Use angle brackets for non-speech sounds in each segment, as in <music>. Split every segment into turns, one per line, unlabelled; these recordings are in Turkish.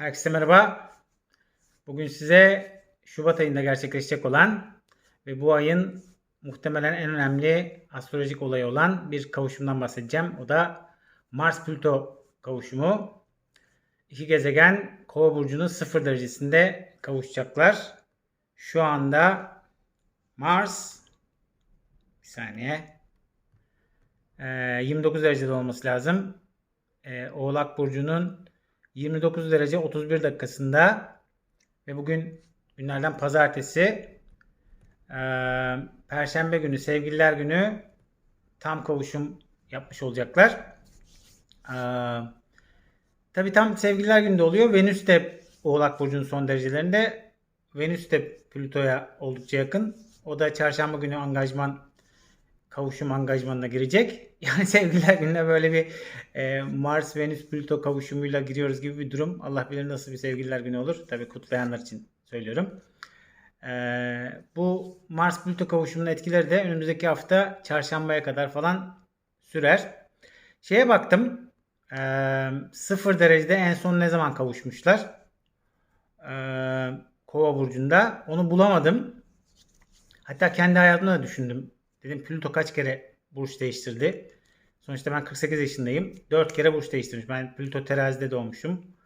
Herkese merhaba. Bugün size Şubat ayında gerçekleşecek olan ve bu ayın muhtemelen en önemli astrolojik olayı olan bir kavuşumdan bahsedeceğim. O da Mars-Plüto kavuşumu. İki gezegen Kova burcunun sıfır derecesinde kavuşacaklar. Şu anda Mars bir saniye Ee, 29 derecede olması lazım. Oğlak burcunun 29 derece 31 dakikasında ve bugün günlerden pazartesi ee, perşembe günü sevgililer günü tam kavuşum yapmış olacaklar. Ee, Tabi tam sevgililer günü de oluyor. Venüs de Oğlak Burcu'nun son derecelerinde. Venüs de Plüto'ya oldukça yakın. O da çarşamba günü angajman kavuşum angajmanına girecek. <laughs> Yani sevgililer gününe böyle bir e, Mars Venüs Plüto kavuşumuyla giriyoruz gibi bir durum. Allah bilir nasıl bir sevgililer günü olur. Tabi kutlayanlar için söylüyorum. E, bu Mars Plüto kavuşumunun etkileri de önümüzdeki hafta çarşambaya kadar falan sürer. Şeye baktım. Ee, sıfır derecede en son ne zaman kavuşmuşlar? Ee, Kova burcunda. Onu bulamadım. Hatta kendi hayatımda da düşündüm. Dedim Plüto kaç kere burç değiştirdi? Sonuçta ben 48 yaşındayım. 4 kere burç değiştirmiş. Ben Plüto terazide doğmuşum.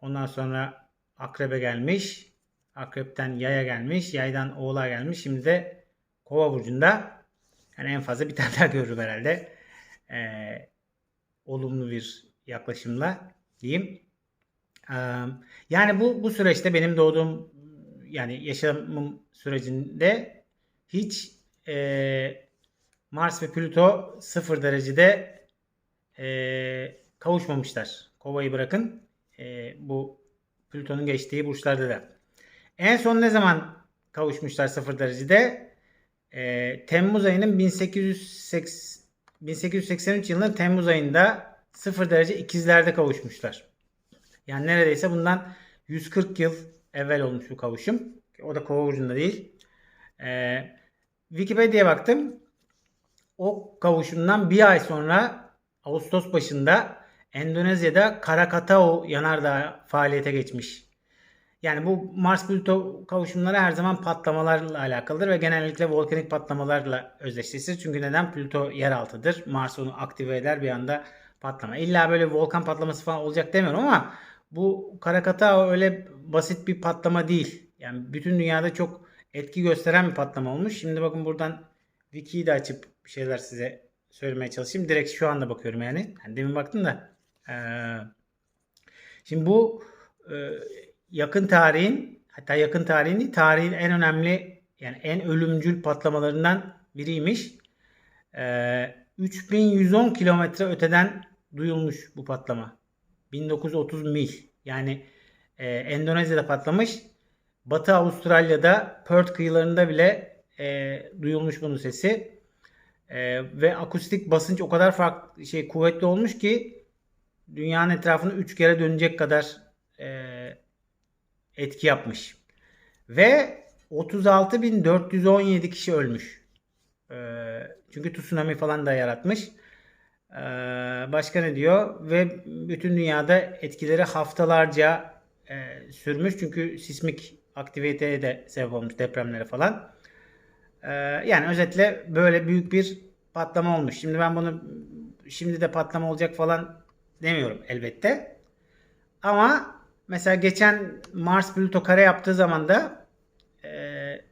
Ondan sonra akrebe gelmiş. Akrepten yaya gelmiş. Yaydan oğlağa gelmiş. Şimdi de kova burcunda. Yani en fazla bir tane daha görürüm herhalde. Ee, olumlu bir yaklaşımla diyeyim. Ee, yani bu bu süreçte benim doğduğum yani yaşamım sürecinde hiç e, Mars ve Plüto sıfır derecede e, kavuşmamışlar. Kovayı bırakın. E, bu Plüton'un geçtiği burçlarda da. En son ne zaman kavuşmuşlar sıfır derecede? E, Temmuz ayının 1880 1883 yılının Temmuz ayında 0 derece ikizlerde kavuşmuşlar. Yani neredeyse bundan 140 yıl evvel olmuş bu kavuşum. O da kova burcunda değil. Ee, Wikipedia'ya baktım. O kavuşumdan bir ay sonra Ağustos başında Endonezya'da Krakatau yanardağı faaliyete geçmiş. Yani bu Mars Plüto kavuşumları her zaman patlamalarla alakalıdır ve genellikle volkanik patlamalarla özdeşleşir. Çünkü neden? Plüto yeraltıdır. Mars onu aktive eder bir anda patlama. İlla böyle volkan patlaması falan olacak demiyorum ama bu Krakatau öyle basit bir patlama değil. Yani bütün dünyada çok etki gösteren bir patlama olmuş. Şimdi bakın buradan Wiki'yi de açıp bir şeyler size söylemeye çalışayım. Direkt şu anda bakıyorum yani. yani demin baktım da. Ee, şimdi bu e, yakın tarihin hatta yakın tarihin değil, tarihin en önemli yani en ölümcül patlamalarından biriymiş. Ee, 3110 kilometre öteden duyulmuş bu patlama. 1930 mil. Yani e, Endonezya'da patlamış. Batı Avustralya'da Perth kıyılarında bile e, duyulmuş bunun sesi. E, ve akustik basınç o kadar farklı şey kuvvetli olmuş ki dünyanın etrafını 3 kere dönecek kadar e, etki yapmış. Ve 36.417 kişi ölmüş. E, çünkü tsunami falan da yaratmış. E, başka ne diyor? Ve bütün dünyada etkileri haftalarca e, sürmüş. Çünkü sismik aktiviteye de sebep olmuş depremlere falan. E, yani özetle böyle büyük bir patlama olmuş. Şimdi ben bunu şimdi de patlama olacak falan demiyorum elbette. Ama mesela geçen Mars Plüto kare yaptığı zaman da e,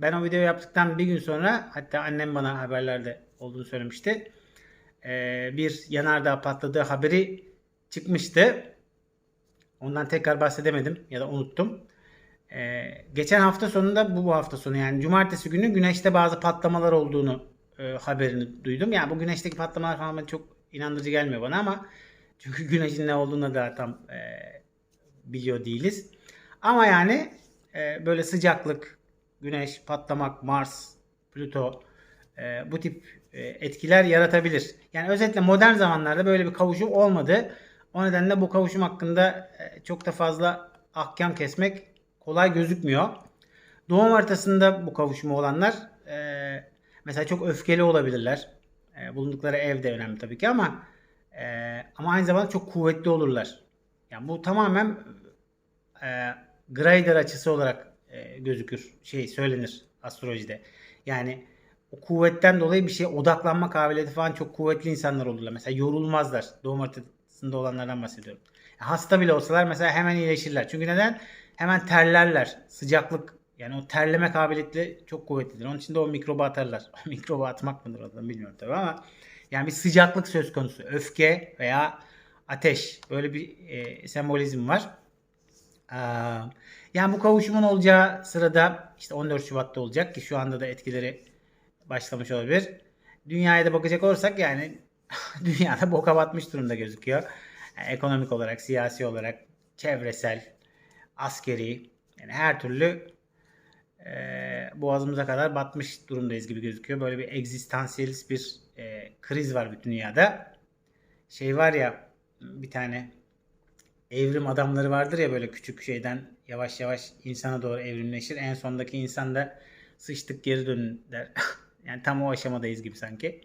ben o video yaptıktan bir gün sonra hatta annem bana haberlerde olduğunu söylemişti. E, bir yanardağ patladığı haberi çıkmıştı. Ondan tekrar bahsedemedim ya da unuttum. E, geçen hafta sonunda bu, bu hafta sonu yani cumartesi günü güneşte bazı patlamalar olduğunu e, haberini duydum. Yani bu güneşteki patlamalar falan çok inandırıcı gelmiyor bana ama <laughs> çünkü güneşin ne olduğunu da tam e, biliyor değiliz. Ama yani e, böyle sıcaklık, güneş, patlamak, Mars, Plüto e, bu tip e, etkiler yaratabilir. Yani özetle modern zamanlarda böyle bir kavuşum olmadı. O nedenle bu kavuşum hakkında e, çok da fazla ahkam kesmek kolay gözükmüyor. Doğum haritasında bu kavuşumu olanlar e, mesela çok öfkeli olabilirler. E, bulundukları ev de önemli tabii ki ama e, ama aynı zamanda çok kuvvetli olurlar. Yani bu tamamen e, Grader açısı olarak e, gözükür. Şey söylenir astrolojide. Yani o kuvvetten dolayı bir şeye odaklanma kabiliyeti falan çok kuvvetli insanlar olurlar. Mesela yorulmazlar. Doğum haritasında olanlardan bahsediyorum. Hasta bile olsalar mesela hemen iyileşirler. Çünkü neden? Hemen terlerler. Sıcaklık yani o terleme kabiliyeti çok kuvvetlidir. Onun için de o mikrobu atarlar. <laughs> mikrobu atmak mıdır o bilmiyorum tabii ama yani bir sıcaklık söz konusu. Öfke veya ateş. Böyle bir e, sembolizm var. Ee, yani bu kavuşumun olacağı sırada işte 14 Şubat'ta olacak ki şu anda da etkileri başlamış olabilir. Dünyaya da bakacak olursak yani <laughs> dünyada boka batmış durumda gözüküyor. Yani ekonomik olarak, siyasi olarak, çevresel, askeri yani her türlü e, boğazımıza kadar batmış durumdayız gibi gözüküyor. Böyle bir egzistansiyelist bir e, kriz var bütün dünyada. Şey var ya bir tane evrim adamları vardır ya böyle küçük şeyden yavaş yavaş insana doğru evrimleşir. En sondaki insan da sıçtık geri dönün der. <laughs> yani tam o aşamadayız gibi sanki.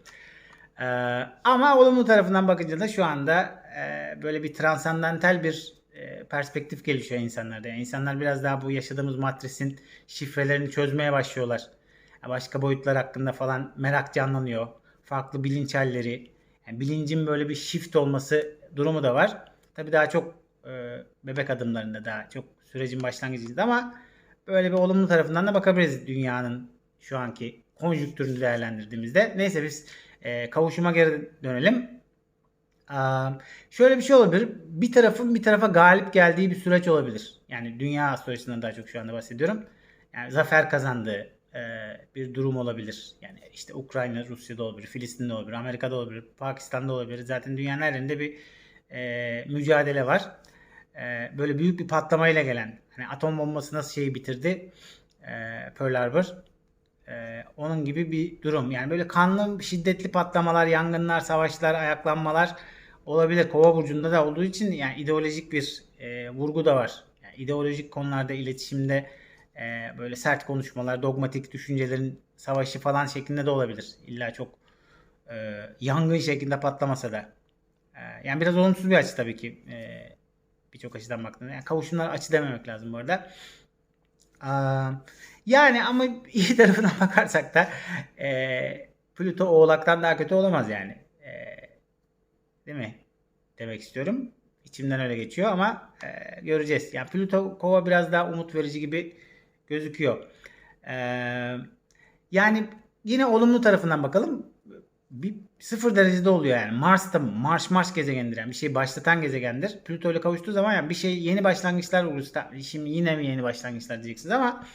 Ee, ama olumlu tarafından bakınca da şu anda e, böyle bir transandantal bir e, perspektif gelişiyor insanlarda. Yani insanlar biraz daha bu yaşadığımız matrisin şifrelerini çözmeye başlıyorlar. Başka boyutlar hakkında falan merak canlanıyor. Farklı bilinç halleri. Yani bilincin böyle bir shift olması durumu da var. Tabii daha çok e, bebek adımlarında daha çok sürecin başlangıcında ama böyle bir olumlu tarafından da bakabiliriz dünyanın şu anki konjüktürünü değerlendirdiğimizde. Neyse biz e, kavuşuma geri dönelim. Şöyle bir şey olabilir. Bir tarafın bir tarafa galip geldiği bir süreç olabilir. Yani dünya astrolojisinden daha çok şu anda bahsediyorum. Yani zafer kazandığı e, bir durum olabilir. Yani işte Ukrayna, Rusya'da olabilir, Filistin'de olabilir, Amerika'da olabilir, Pakistan'da olabilir. Zaten dünyanın her yerinde bir e, mücadele var. E, böyle büyük bir patlamayla gelen, hani atom bombası nasıl şeyi bitirdi? E, Pearl Harbor. Onun gibi bir durum. Yani böyle kanlı, şiddetli patlamalar, yangınlar, savaşlar, ayaklanmalar olabilir. Kova burcunda da olduğu için yani ideolojik bir e, vurgu da var. Yani ideolojik konularda iletişimde e, böyle sert konuşmalar, dogmatik düşüncelerin savaşı falan şeklinde de olabilir. İlla çok e, yangın şeklinde patlamasa da. E, yani biraz olumsuz bir açı tabii ki. E, Birçok açıdan baktığında. Yani kavuşumlar açı dememek lazım bu arada. E, yani ama <laughs> iyi tarafına bakarsak da e, Plüto Oğlak'tan daha kötü olamaz yani. Değil mi? Demek istiyorum. İçimden öyle geçiyor ama e, göreceğiz. Yani Plüto Kova biraz daha umut verici gibi gözüküyor. E, yani yine olumlu tarafından bakalım. Bir sıfır derecede oluyor yani. Mars'ta Mars Mars gezegenidir yani bir şeyi başlatan gezegendir. Plüto ile kavuştuğu zaman yani bir şey yeni başlangıçlar olursa şimdi yine mi yeni başlangıçlar diyeceksiniz ama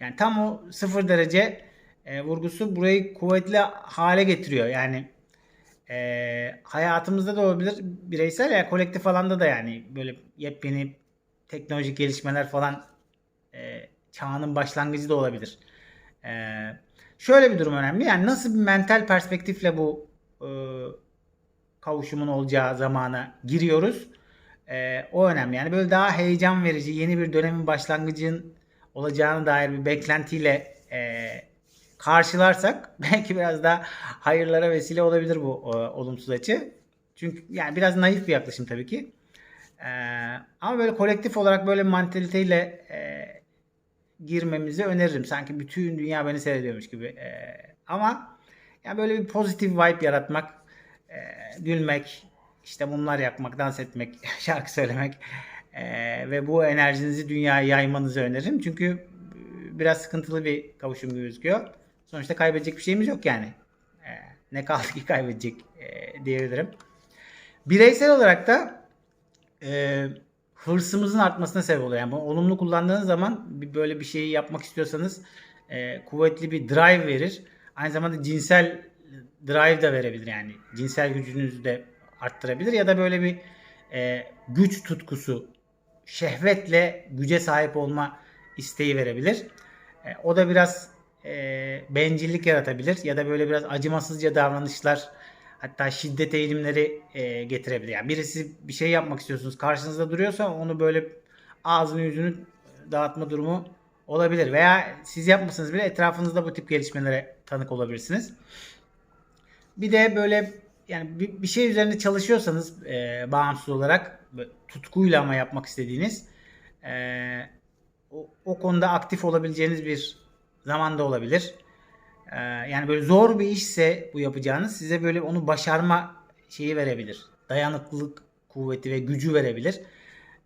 yani tam o sıfır derece e, vurgusu burayı kuvvetli hale getiriyor. Yani e, hayatımızda da olabilir bireysel ya yani kolektif alanda da yani böyle yepyeni teknolojik gelişmeler falan e, çağının başlangıcı da olabilir. E, şöyle bir durum önemli. Yani nasıl bir mental perspektifle bu e, kavuşumun olacağı zamana giriyoruz. E, o önemli. Yani böyle daha heyecan verici yeni bir dönemin başlangıcın olacağına dair bir beklentiyle e, karşılarsak <laughs> belki biraz daha hayırlara vesile olabilir bu e, olumsuz açı. Çünkü yani biraz naif bir yaklaşım tabii ki. E, ama böyle kolektif olarak böyle mantaliteyle e, girmemizi öneririm. Sanki bütün dünya beni seyrediyormuş gibi. E, ama yani böyle bir pozitif vibe yaratmak, e, gülmek, işte mumlar yakmak, dans etmek, <laughs> şarkı söylemek e, ve bu enerjinizi dünyaya yaymanızı öneririm. Çünkü biraz sıkıntılı bir kavuşum gözüküyor. Sonuçta kaybedecek bir şeyimiz yok yani. E, ne kaldı ki kaybedecek e, diyebilirim. Bireysel olarak da e, hırsımızın artmasına sebep oluyor. Yani bunu olumlu kullandığınız zaman bir, böyle bir şeyi yapmak istiyorsanız e, kuvvetli bir drive verir. Aynı zamanda cinsel drive da verebilir yani. Cinsel gücünüzü de arttırabilir ya da böyle bir e, güç tutkusu, şehvetle güce sahip olma isteği verebilir. E, o da biraz e, bencillik yaratabilir ya da böyle biraz acımasızca davranışlar hatta şiddet eğilimleri e, getirebilir. Yani birisi bir şey yapmak istiyorsunuz karşınızda duruyorsa onu böyle ağzını yüzünü dağıtma durumu olabilir. Veya siz yapmasanız bile etrafınızda bu tip gelişmelere tanık olabilirsiniz. Bir de böyle yani bir, şey üzerinde çalışıyorsanız e, bağımsız olarak tutkuyla ama yapmak istediğiniz Ee, o, o konuda aktif olabileceğiniz bir zamanda olabilir. Ee, yani böyle zor bir işse bu yapacağınız size böyle onu başarma şeyi verebilir. Dayanıklılık kuvveti ve gücü verebilir.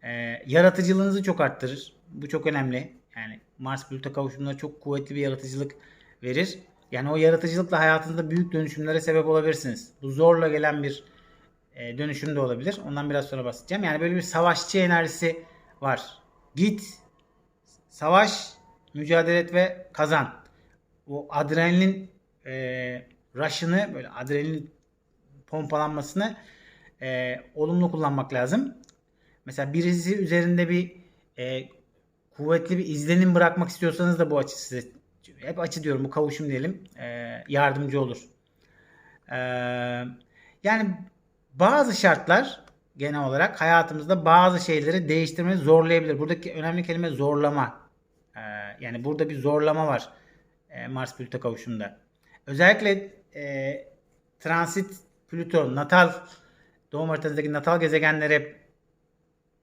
Ee, yaratıcılığınızı çok arttırır. Bu çok önemli. Yani Mars Plüto kavuşumları çok kuvvetli bir yaratıcılık verir. Yani o yaratıcılıkla hayatınızda büyük dönüşümlere sebep olabilirsiniz. Bu zorla gelen bir e, dönüşüm de olabilir. Ondan biraz sonra bahsedeceğim. Yani böyle bir savaşçı enerjisi var. Git, savaş, mücadele et ve kazan. O adrenalin e, rush'ını böyle adrenalin pompalanmasını e, olumlu kullanmak lazım. Mesela birisi üzerinde bir e, kuvvetli bir izlenim bırakmak istiyorsanız da bu açı size hep açı diyorum bu kavuşum diyelim e, yardımcı olur. E, yani bazı şartlar genel olarak hayatımızda bazı şeyleri değiştirmeyi zorlayabilir. Buradaki önemli kelime zorlama. E, yani burada bir zorlama var e, Mars Plüto kavuşumunda. Özellikle e, transit Plüto natal doğum haritanızdaki natal gezegenlere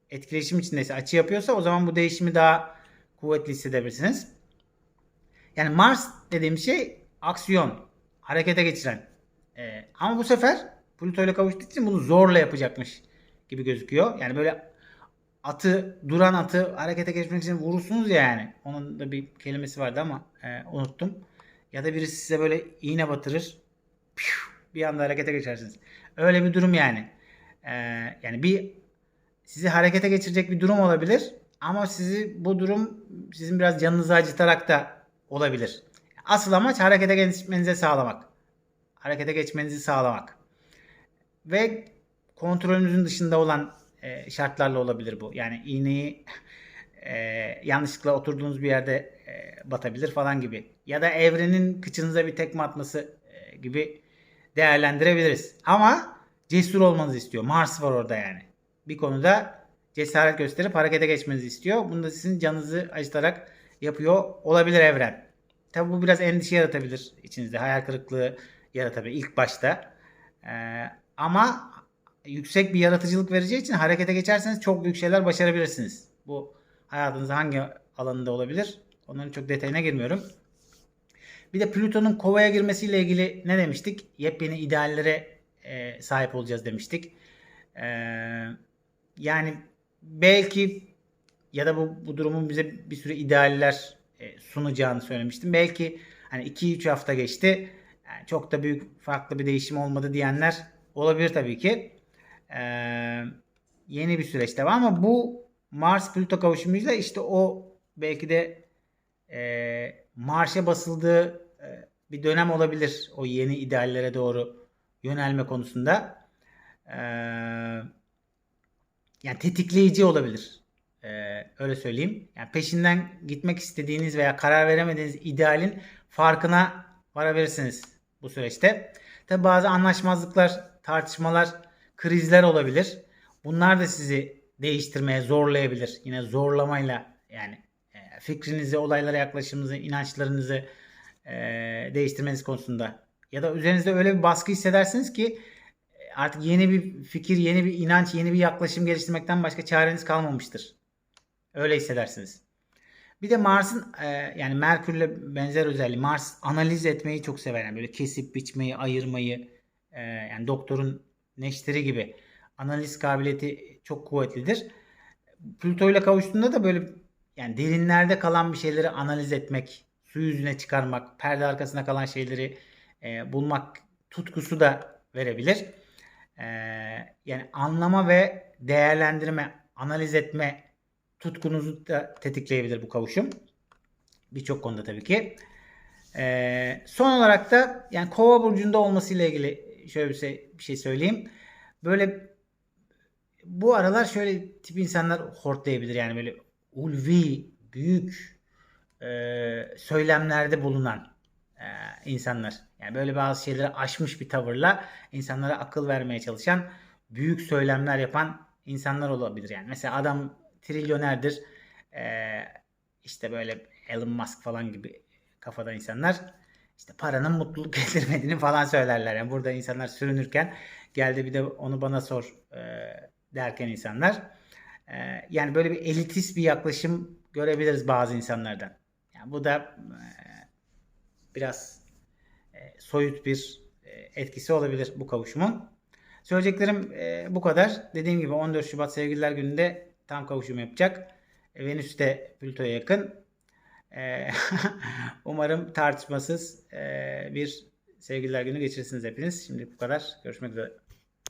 etkileşim içindeyse açı yapıyorsa o zaman bu değişimi daha kuvvetli hissedebilirsiniz. Yani Mars dediğim şey aksiyon, harekete geçiren. Ee, ama bu sefer Plüto ile kavuştuğu için bunu zorla yapacakmış gibi gözüküyor. Yani böyle atı, duran atı harekete geçmek için vurursunuz ya yani. Onun da bir kelimesi vardı ama e, unuttum. Ya da birisi size böyle iğne batırır. Bir anda harekete geçersiniz. Öyle bir durum yani. Ee, yani bir sizi harekete geçirecek bir durum olabilir. Ama sizi bu durum sizin biraz canınızı acıtarak da olabilir. Asıl amaç harekete geçmenizi sağlamak. Harekete geçmenizi sağlamak. Ve kontrolünüzün dışında olan e, şartlarla olabilir bu. Yani iğneyi e, yanlışlıkla oturduğunuz bir yerde e, batabilir falan gibi. Ya da evrenin kıçınıza bir tekme atması e, gibi değerlendirebiliriz. Ama cesur olmanızı istiyor. Mars var orada yani. Bir konuda cesaret gösterip harekete geçmenizi istiyor. Bunu da sizin canınızı acıtarak yapıyor olabilir evren. Tabi bu biraz endişe yaratabilir içinizde. Hayal kırıklığı yaratabilir ilk başta. Ee, ama yüksek bir yaratıcılık vereceği için harekete geçerseniz çok büyük şeyler başarabilirsiniz. Bu hayatınızda hangi alanında olabilir? Onların çok detayına girmiyorum. Bir de Plüton'un kovaya girmesiyle ilgili ne demiştik? Yepyeni ideallere e, sahip olacağız demiştik. E, yani belki ya da bu, bu durumun bize bir sürü idealler e, sunacağını söylemiştim. Belki hani 2-3 hafta geçti. Yani çok da büyük farklı bir değişim olmadı diyenler olabilir tabii ki. E, yeni bir süreçte var ama bu Mars Plüto kavuşumuyla işte o belki de e, marşa basıldığı e, bir dönem olabilir o yeni ideallere doğru yönelme konusunda. Ee, yani tetikleyici olabilir. Ee, öyle söyleyeyim. Yani peşinden gitmek istediğiniz veya karar veremediğiniz idealin farkına varabilirsiniz bu süreçte. Tabi bazı anlaşmazlıklar, tartışmalar, krizler olabilir. Bunlar da sizi değiştirmeye zorlayabilir. Yine zorlamayla yani e, fikrinizi, olaylara yaklaşımınızı, inançlarınızı e, değiştirmeniz konusunda. Ya da üzerinizde öyle bir baskı hissedersiniz ki artık yeni bir fikir, yeni bir inanç, yeni bir yaklaşım geliştirmekten başka çareniz kalmamıştır. Öyle hissedersiniz. Bir de Mars'ın e, yani Merkür'le benzer özelliği. Mars analiz etmeyi çok sever. Yani böyle kesip biçmeyi, ayırmayı e, yani doktorun neşteri gibi analiz kabiliyeti çok kuvvetlidir. Plüto ile kavuştuğunda da böyle yani derinlerde kalan bir şeyleri analiz etmek, su yüzüne çıkarmak, perde arkasında kalan şeyleri e, bulmak tutkusu da verebilir. E, yani anlama ve değerlendirme, analiz etme tutkunuzu da tetikleyebilir bu kavuşum. Birçok konuda tabii ki. E, son olarak da yani Kova burcunda olmasıyla ilgili şöyle şey, bir şey söyleyeyim. Böyle bu aralar şöyle tip insanlar hortlayabilir yani böyle ulvi, büyük e, söylemlerde bulunan e, insanlar. Yani böyle bazı şeyleri aşmış bir tavırla insanlara akıl vermeye çalışan, büyük söylemler yapan insanlar olabilir. Yani mesela adam trilyonerdir. E, işte böyle Elon Musk falan gibi kafada insanlar işte paranın mutluluk <laughs> getirmediğini falan söylerler. Yani burada insanlar sürünürken geldi bir de onu bana sor e, derken insanlar. Ee, yani böyle bir elitist bir yaklaşım görebiliriz bazı insanlardan. Yani bu da e, biraz e, soyut bir e, etkisi olabilir bu kavuşumun. Söyleyeceklerim e, bu kadar. Dediğim gibi 14 Şubat Sevgililer Günü'nde tam kavuşum yapacak. E, Venüs de Plüto'ya yakın. <laughs> Umarım tartışmasız bir Sevgililer Günü geçirirsiniz hepiniz. Şimdi bu kadar. Görüşmek üzere.